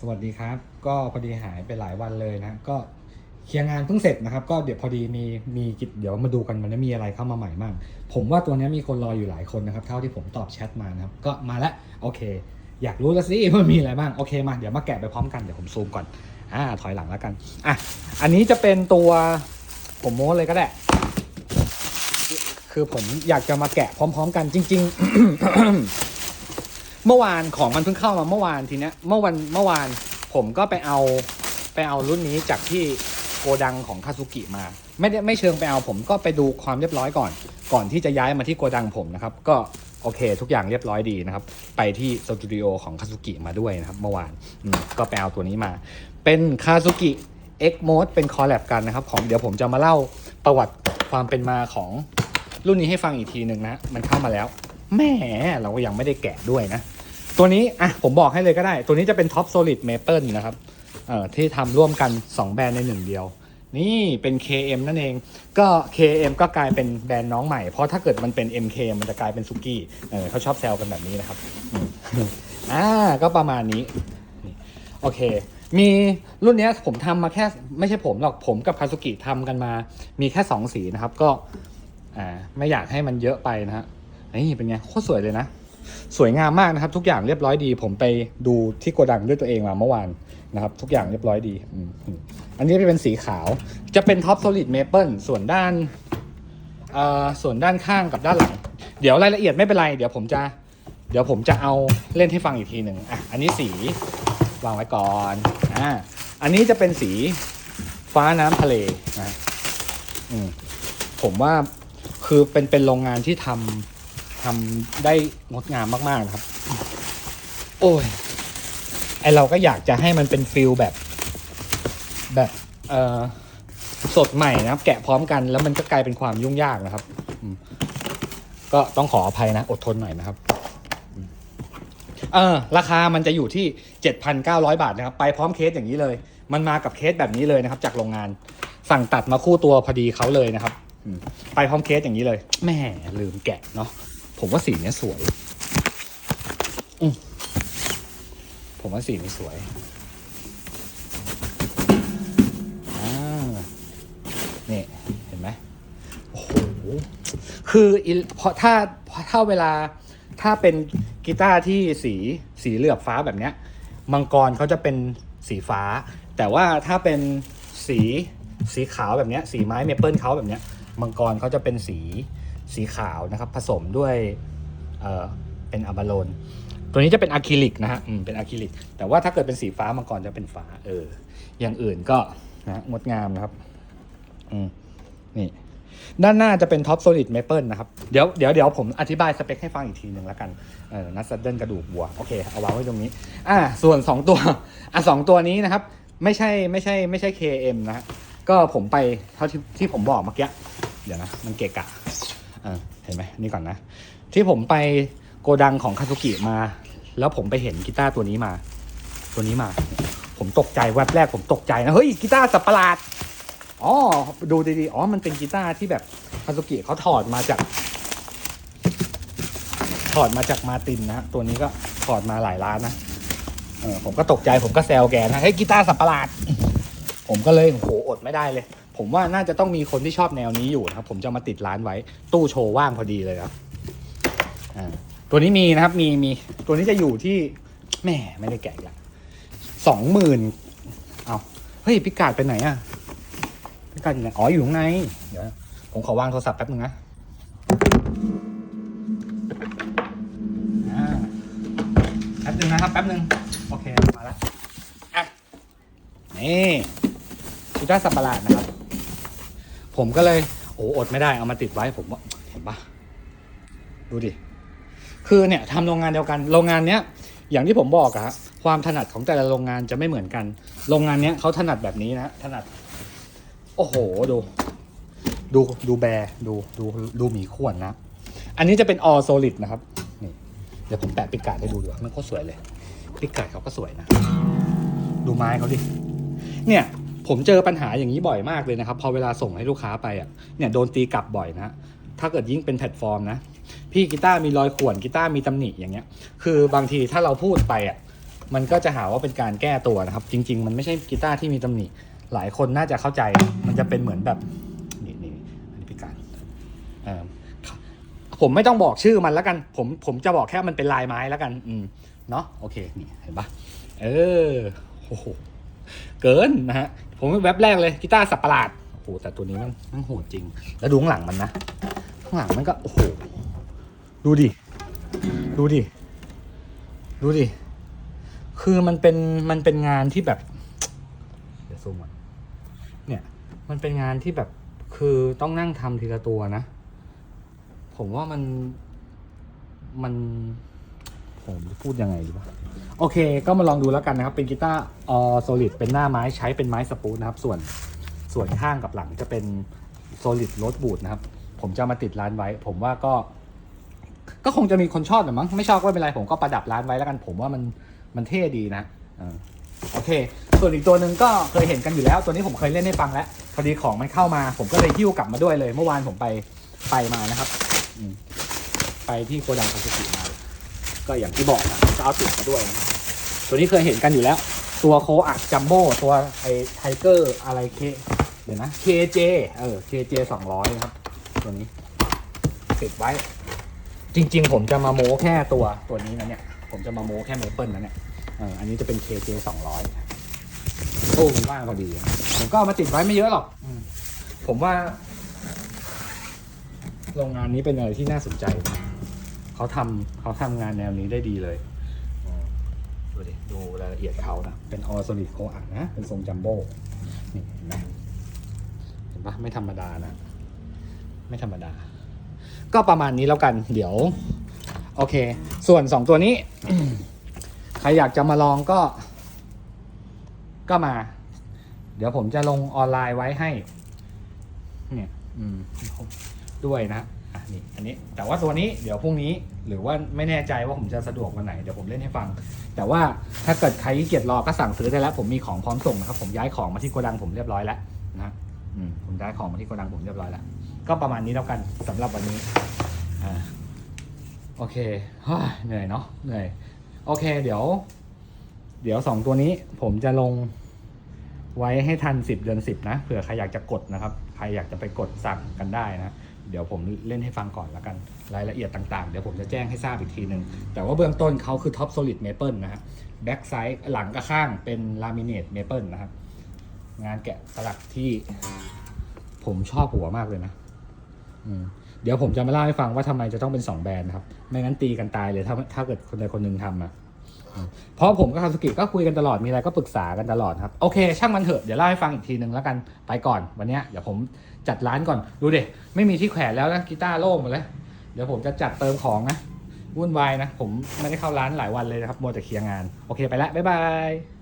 สวัสดีครับ ก็พอดีหายไปหลายวันเลยนะก็เคลียร์งานเพิ่งเสร็จนะครับ ก็เดี๋ยวพอดีมีมีกิจเดี๋ยวมาดูกันมันจะมีอะไรเข้ามาใหม่บ้างผมว่าตัวนี้มีคนรออยู่หลายคนนะครับ เท่าที่ผมตอบแชทมานะครับ ก็มาแล้วโอเค อยากรู้แล้วสิว่ามีอะไรบ้างโอเคมาเดี๋ยวมาแกะไปพร้อมกันเดี๋ยวผมซูมก่อนอ่าถอยหลังแล้วกันอะอันนี้จะเป็นตัวผมโม้เลยก็ได้ คือผมอยากจะมาแกะพร้อม ๆ กันจริง ๆ เมื่อวานของมันเพิ่งเข้ามาเมื่อวานทีเนี้ยเมื่อวันเมื่อวานผมก็ไปเอาไปเอารุ่นนี้จากที่โกดังของคาซุกิมา ไม่ได้ไม่เชิงไปเอาผมก็ไปดูความเรียบร้อยก่อน ก่อนที่จะย้ายมาที่โกดังผมนะครับ ก็โอเค ทุกอย่างเรียบร้อยดีนะครับ ไปที่สตูดิโอของคาซุกิมาด้วยนะครับเมื่อวานก็ไปเอาตัวนี้มา เป็นคาซุกิ X Mode เป็นคอลแลบกันนะครับ ของเดี๋ยวผมจะมาเล่าประวัติความเป็นมาของรุ่นนี้ให้ฟังอีกทีหนึ่งนะ มันเข้ามาแล้วแหม่เราก็ยังไม่ได้แกะด้วยนะ ตัวนี้อะผมบอกให้เลยก็ได้ ตัวนี้จะเป็น Top Solid Maple นะครับเอ่อที่ทำร่วมกัน 2 แบรนด์ในหนึ่งเดียว นี่เป็น KM นั่นเอง ก็ KM ก็กลายเป็นแบรนด์น้องใหม่ เพราะถ้าเกิดมันเป็น MK มันจะกลายเป็นซุกี้เออเขาชอบแซวกันแบบนี้นะครับอ่าก็ประมาณนี้ โอเค มีรุ่นนี้ผมทำมาแค่ไม่ใช่ผมหรอกผมกับคาซุกิทำกันมา มีแค่ 2 สีนะครับก็อ่าไม่อยากให้มันเยอะไปนะฮะนี่เป็นไงโคตรสวยเลยนะ สวยงามมากนะครับ ทุกอย่างเรียบร้อยดี ผมไปดูที่โกดังด้วยตัวเองมาเมื่อวานนะครับ ทุกอย่างเรียบร้อยดี อันนี้จะเป็นสีขาว จะเป็นท็อป solid maple ส่วนด้านอ่อส่วนด้านข้างกับด้านหลัง เดี๋ยวรายละเอียดไม่เป็นไร เดี๋ยวผมจะ เดี๋ยวผมจะเอาเล่นให้ฟังอีกทีหนึ่งอะ อันนี้สีวางไว้ก่อน อ่า อันนี้จะเป็นสีฟ้าน้ำทะเลนะ อืม ผมว่าคือเป็นเป็นโรงงานที่ทำ ทำได้งดงามมากๆนะครับ โอ้ย ไอเราก็อยากจะให้มันเป็นฟิลแบบ แบบเอ่อสดใหม่นะครับ แกะพร้อมกันแล้วมันก็กลายเป็นความยุ่งยากนะครับ ก็ต้องขออภัยนะ อดทนหน่อยนะครับเออราคามันจะอยู่ที่ 7,900 บาทนะครับ ไปพร้อมเคสอย่างนี้เลย มันมากับเคสแบบนี้เลยนะครับ จากโรงงาน สั่งตัดมาคู่ตัวพอดีเขาเลยนะครับ ไปพร้อมเคสอย่างนี้เลยแม่ลืมแกะเนาะ ผมว่าสีเนี้ยสวยอืมผมว่าสีนี้สวยอ่านี่เห็นไหมโอ้โห คืออิเพราะถ้าถ้าเวลาถ้าเป็นกีตาร์ที่สีสีเหลือบฟ้าแบบเนี้ย มังกรเขาจะเป็นสีฟ้า แต่ว่าถ้าเป็นสีสีขาวแบบเนี้ย สีไม้เมเปิลเขาแบบเนี้ย มังกรเขาจะเป็นสี สีขาวนะครับ ผสมด้วยเเป็นอะบาโลนตัวนี้จะเป็นอะคริลิกนะฮะเป็นอะคริลิก แต่ว่าถ้าเกิดเป็นสีฟ้ามังกรจะเป็นฟ้า เออ อย่างอื่นก็นะงดงามนะครับ อืมนี่ ด้านหน้าจะเป็นท็อป solid maple นะครับ เดี๋ยวเดี๋ยวเดี๋ยวผมอธิบายสเปคให้ฟังอีกทีหนึ่งแล้วกัน เออนัดซัดเดิลกระดูกวัว โอเค เอาวางไว้ตรงนี้ อ่า ส่วน 2 ตัว อะสองตัวนี้นะครับ ไม่ใช่ไม่ใช่ไม่ใช่ KM นะฮะ ก็ผมไปเท่าที่ที่ผมบอกเมื่อกี้ เดี๋ยวนะ มันเกะกะ เห็นไหมนี่ก่อนนะ ที่ผมไปโกดังของคาซุกิมา แล้วผมไปเห็นกีตาร์ตัวนี้มา ตัวนี้มา ผมตกใจแวบแรกผมตกใจนะ เฮ้ยกีตาร์สับประหลาดอ๋อดูดีๆอ๋อมันเป็นกีตาร์ที่แบบคาซุกิเขาถอดมาจาก ถอดมาจากมาตินนะตัวนี้ก็ถอดมาหลายล้านนะเออผมก็ตกใจผมก็แซวแกนะเฮ้ยกีตาร์สับประหลาด ผมก็เลยโหอดไม่ได้เลย ผมว่าน่าจะต้องมีคนที่ชอบแนวนี้อยู่นะครับ ผมจะมาติดร้านไว้ ตู้โชว์ว่างพอดีเลยครับอ่าตัวนี้มีนะครับมีมีตัวนี้จะอยู่ที่แหม่ไม่ได้แกะอีกละสองหมื่นเอาเฮ้ยพิกาดไปไหนอะพิกาดอยู่ไหนอ๋ออยู่ข้างในเดี๋ยวผมขอวางโทรศัพท์แป๊บนึงนะอ่าแป๊บนึงนะครับแป๊บนึงโอเคมาแล้วอะนี่ชุดดาสับประหลาดนะครับ ผมก็เลยโอ้อดไม่ได้เอามาติดไว้ผมว่าเห็นปะดูดิ คือเนี่ยทำโรงงานเดียวกัน โรงงานเนี้ยอย่างที่ผมบอกอะฮะความถนัดของแต่ละโรงงานจะไม่เหมือนกัน โรงงานเนี้ยเขาถนัดแบบนี้นะถนัด โอ้โหดู ดูดูแบร์ดูดูดูหมีข่วนนะ อันนี้จะเป็น all solid นะครับนี่เดี๋ยวผมแปะปิกาดให้ดูดีกว่ามันก็สวยเลยปิกาดเขาก็สวยนะ ดูไม้เขาดิเนี่ย ผมเจอปัญหาอย่างนี้บ่อยมากเลยนะครับ พอเวลาส่งให้ลูกค้าไปอะเนี่ยโดนตีกลับบ่อยนะถ้าเกิดยิ่งเป็นแพลตฟอร์มนะ พี่กีตาร์มีรอยข่วนกีตาร์มีตำหนิอย่างเงี้ย คือบางทีถ้าเราพูดไปอะมันก็จะหาว่าเป็นการแก้ตัวนะครับ จริง ๆ มันไม่ใช่กีตาร์ที่มีตำหนิ หลายคนน่าจะเข้าใจมันจะเป็นเหมือนแบบนี่นี่อันนี้พิการผมไม่ต้องบอกชื่อมันแล้วกัน ผมผมจะบอกแค่มันเป็นลายไม้แล้วกัน อืมเนาะโอเคนี่เห็นปะเออโอ้โห เกินนะฮะ ผมแว็บแรกเลยกีตาร์สับประหลาดโอ้โหแต่ตัวนี้มันมันโหดจริง แล้วดูข้างหลังมันนะ ข้างหลังมันก็โอ้โหดูดิ ดูดิ ดูดิ คือมันเป็นมันเป็นงานที่แบบ เดี๋ยวซูมก่อนเนี่ย มันเป็นงานที่แบบคือต้องนั่งทำทีละตัวนะ ผมว่ามันมัน ผมพูดยังไงดีวะโอเค ก็มาลองดูแล้วกันนะครับ เป็นกีตาร์ออโซลิดเป็นหน้าไม้ใช้เป็นไม้สปูนนะครับ ส่วนส่วนข้างกับหลังจะเป็นโซลิดโรดบูดนะครับ ผมจะมาติดร้านไว้ ผมว่าก็ ก็คงจะมีคนชอบแหละมั้งไม่ชอบก็ไม่เป็นไรผมก็ประดับร้านไว้แล้วกัน ผมว่ามันมันเท่ดีนะโอเค ส่วนอีกตัวหนึ่งก็เคยเห็นกันอยู่แล้ว ตัวนี้ผมเคยเล่นให้ฟังแล้วพอดีของมันเข้ามา ผมก็เลยหิ้วกลับมาด้วยเลย เมื่อวานผมไปไปมานะครับ ไปที่โกดังคาสุกิมา ก็อย่างที่บอกนะก็เอาติดมาด้วยนะตัวนี้เคยเห็นกันอยู่แล้ว ตัวโคอักจัมโบ้ตัวไอไทเกอร์อะไรเคเดี๋ยวนะ KJ เออ KJ สองร้อยนะครับ ตัวนี้ติดไว้ จริง ๆ ผมจะมาโม้แค่ตัวตัวนี้นะเนี่ย ผมจะมาโม้แค่เมเปิลนะเนี่ยเอออันนี้จะเป็น KJ สองร้อยโอ้มันว่างพอดี ผมก็เอามาติดไว้ไม่เยอะหรอกผมว่า โรงงานนี้เป็นอะไรที่น่าสนใจนะ เขาทำเขาทำงานแนวนี้ได้ดีเลยอืมดูดิดูรายละเอียดเขานะ เป็นออโซลิดโคอันะ เป็นทรงจัมโบ้นี่เห็นไหมเห็นปะไม่ธรรมดานะ ไม่ธรรมดา ก็ประมาณนี้แล้วกัน เดี๋ยว โอเค ส่วนสองตัวนี้ ใครอยากจะมาลองก็ ก็มา เดี๋ยวผมจะลงออนไลน์ไว้ให้ เนี่ย อืม ด้วยนะ อะนี่อันนี้แต่ว่าตัวนี้เดี๋ยวพรุ่งนี้หรือว่าไม่แน่ใจว่าผมจะสะดวกวันไหนเดี๋ยวผมเล่นให้ฟัง แต่ว่าถ้าเกิดใครขี้เกียจรอก็สั่งซื้อได้แล้ว ผมมีของพร้อมส่งนะครับผมย้ายของมาที่โกดังผมเรียบร้อยแล้วนะอืมผมย้ายของมาที่โกดังผมเรียบร้อยแล้วก็ประมาณนี้แล้วกันสำหรับวันนี้อ่าโอเคเหนื่อยเนาะเหนื่อยโอเค เดี๋ยว เดี๋ยวสองตัวนี้ผมจะลงไว้ให้ทันสิบเดือนสิบนะเผื่อใครอยากจะกดนะครับ ใครอยากจะไปกดสั่งกันได้นะ เดี๋ยวผมเล่นให้ฟังก่อนแล้วกันรายละเอียดต่างๆ เดี๋ยวผมจะแจ้งให้ทราบอีกทีหนึ่งแต่ว่าเบื้องต้นเขาคือท็อปโซลิดเมเปิลนะฮะแบ็กไซด์หลังกับข้างเป็นลามิเนตเมเปิลนะครับ งานแกะสลักที่ผมชอบหัวมากเลยนะอืเดี๋ยวผมจะมาเล่าให้ฟังว่าทำไมจะต้องเป็นสองแบรนด์นะครับ ไม่งั้นตีกันตายเลยถ้าถ้าเกิดคนใดคนหนึ่งทำอะ เพราะผมกับคาสุกิก็คุยกันตลอดมีอะไรก็ปรึกษากันตลอดครับ โอเค ช่างมันเถอะเดี๋ยวเล่าให้ฟังอีกทีหนึ่งแล้วกันไปก่อนวันนี้เดี๋ยวผมจัดร้านก่อนดูเด็ไม่มีที่แขวนแล้วนะกีตาร์โล่งหมดเลยเดี๋ยวผมจะจัดเติมของนะวุ่นวายนะ ผมไม่ได้เข้าร้านหลายวันเลยนะครับมัวแต่เคลียร์งาน โอเคไปละบ๊ายบาย